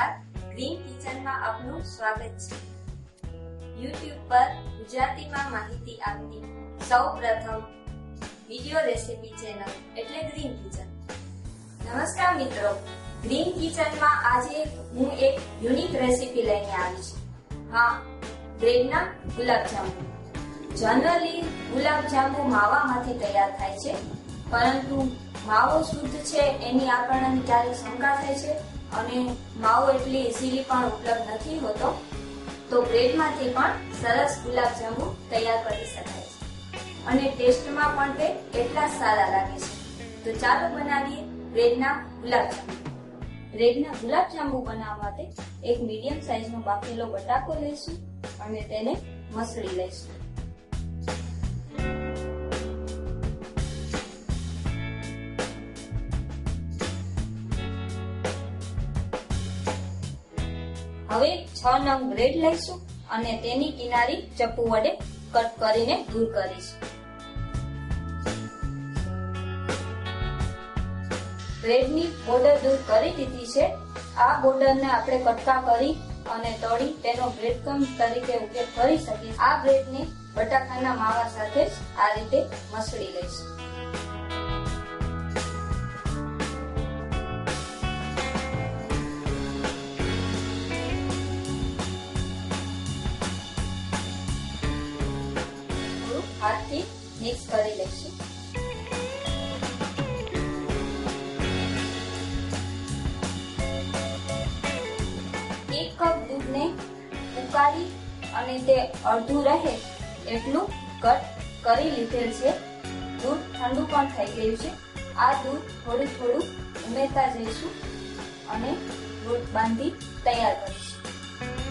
નમસ્કાર. ગ્રીન કિચનમાં આપનું સ્વાગત છે. યુટ્યુબ પર ગુજરાતીમાં માહિતી આપતી સૌ પ્રથમ વિડિયો રેસિપી ચેનલ એટલે ગ્રીન કિચન. નમસ્કાર મિત્રો. ગ્રીન કિચનમાં આજે હું એક યુનિક રેસિપી લઈને આવી છું. હા બ્રેડના ગુલાબજાંબુ જનરલી ગુલાબજાંબુ માવામાંથી તૈયાર થાય છે, પરંતુ માવો શુદ્ધ છે, એની આપણને ક્યારેક શંકા થાય છે. અને માવો એટલી ઇઝીલી પણ ઉપલબ્ધ નથી હોતો, તો બ્રેડમાંથી પણ સરસ ગુલાબજાંબુ તૈયાર કરી શકાય છે. અને ટેસ્ટમાં પણ તે એટલા સારા લાગે છે. તો ચાલો બનાવીએ બ્રેડના ગુલાબજાંબુ. બ્રેડના ગુલાબજાંબુ બનાવવા માટે એક મીડિયમ સાઈઝનો બાફેલો બટાકો લઈશું અને તેને મસળી લઈશું. હવે છ નંગ બ્રેડ લઈશું અને તેની કિનારી ચપ્પુ વડે કટ કરીને દૂર કરીશું. બ્રેડની બોર્ડર દૂર કરી દીધી છે. આ બોર્ડરને આપણે કટકા કરી અને તળી તેનો બ્રેડક્રમ તરીકે ઉપયોગ કરી શકીએ. આ બ્રેડને બટાકાના માવા સાથે આ રીતે મસળી લઈશું. મિક્સ કરી લઈશું. એક કપ દૂધને ઉકાળી અને તે અડધું રહે એટલું કટ કરી લીધેલ છે. દૂધ ઠંડુ પણ થઈ ગયું છે. આ દૂધ થોડું થોડું ઉમેરતા જઈશું અને રોટ બાંધી તૈયાર કરીશું.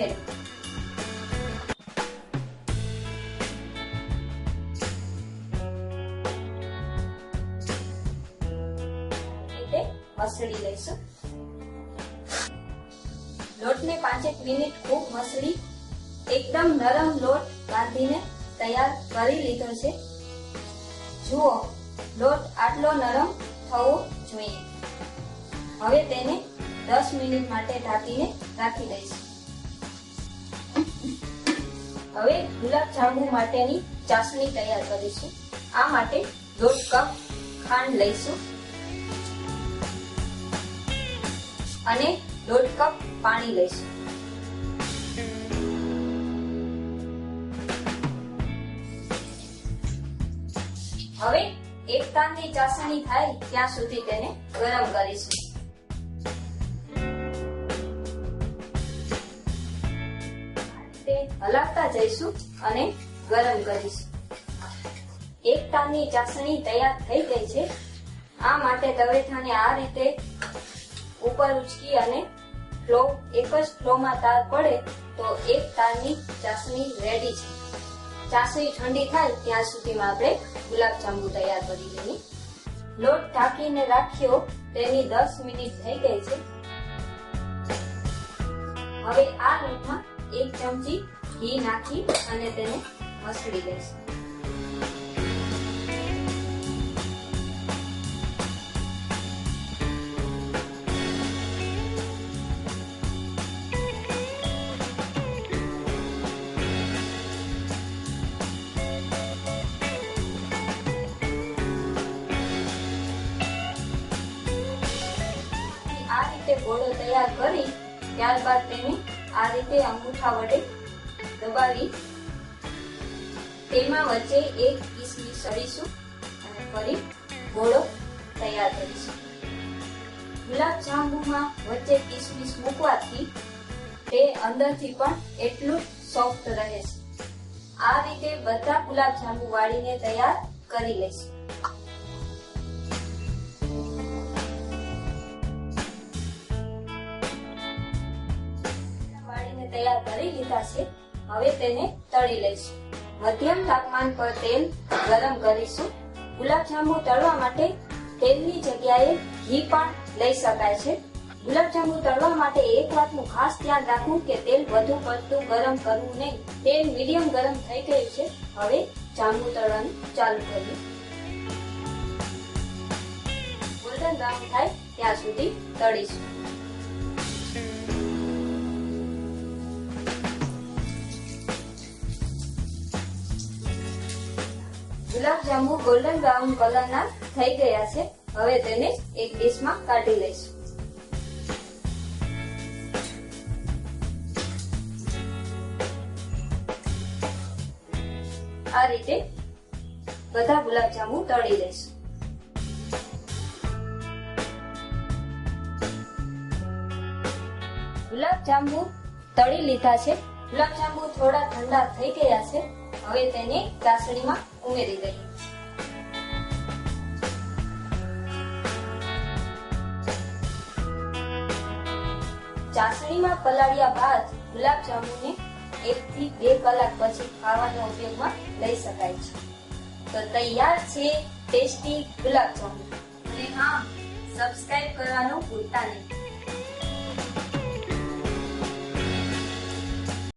દૂધ મસળી લઈશું લોટને પાંચેક મિનિટ ખૂબ મસળી, એકદમ નરમ લોટ બાંધીને તૈયાર કરી લીધો છે. જુઓ, લોટ આટલો નરમ થવો જોઈએ. હવે તેને દસ મિનિટ માટે ઢાંકીને રાખી દઈશું. હવે ગુલાબ જાંબુ માટેની ચાસણી તૈયાર કરીશું. આ માટે દોઢ કપ ખાંડ લઈશું. અને દોઢ કપ પાણી લઈશું. હવે એક તારની ચાસણી થાય ત્યાં સુધી તેને ગરમ કરીશું. હલાવતા જઈશું અને ગરમ કરીશું. એક તારની ચાસણી તૈયાર થઈ ગઈ છે. આ માટે તવેથાને આ રીતે ઉપર ઉચકી અને ફ્લો, એક જ ફ્લોમાં તાર પડે તો એક તારની ચાસણી રેડી છે. ચાસણી ઠંડી થાય ત્યાં સુધીમાં આપણે ગુલાબજાંબુ તૈયાર કરી લઈએ. લોટ ઢાંકીને રાખ્યો, તેની દસ મિનિટ થઈ ગઈ છે. હવે આ લોટમાં એક ચમચી ઘી નાખી અને તેને મસળી લઈશું આ રીતે ગોળો તૈયાર કરી ત્યારબાદ તેને આ રીતે અંગૂઠા વડે દબાવી તેમાં વચ્ચે એક કિસમિસ સડીશું અને ફરી ગોળો તૈયાર કરીશું. ગુલાબ જાંબુમાં વચ્ચે કિસમિસ મૂકવાથી તે અંદરથી પણ એટલું સોફ્ટ રહે છે. આ રીતે બધા ગુલાબ જાંબુ વાળીને તૈયાર કરી લઈશું તૈયાર કરી લીધા છે. હવે તેને તળી લઈશું. મધ્યમ તાપમાન પર તેલ ગરમ કરીશું. ગુલાબજાંબુ તળવા માટે તેલની જગ્યાએ ઘી પણ લઈ શકાય છે. ગુલાબજાંબુ તળવા માટે એક વાતનું ખાસ ધ્યાન રાખવું કે તેલ વધુ પડતું ગરમ કરવું નહીં. તેલ મીડિયમ ગરમ થઈ ગયું છે. હવે જાંબુ તળવાનું ચાલુ કરીએ. ગોલ્ડન બ્રાઉન થાય ત્યાં સુધી તળીશું. ગુલાબજાંબુ ગોલ્ડન બ્રાઉન કલરના થઈ ગયા છે. હવે તેને એક ડીશમાં કાઢી લઈશું. આ રીતે બધા ગુલાબજાંબુ તળી લઈશું. ગુલાબજાંબુ તળી લીધા છે. ગુલાબજાંબુ થોડા ઠંડા થઈ ગયા છે. હવે તેને ચાસણીમાં ઉમેરી દઈએ. ચાસણીમાં પલાળ્યા બાદ ગુલાબજાંબુને એક થી બે કલાક પછી ખાવાના ઉપયોગમાં લઈ શકાય છે. તો તૈયાર છે ટેસ્ટી ગુલાબજાંબુ અને હા સબસ્ક્રાઇબ કરવાનું ભૂલતા નહીં.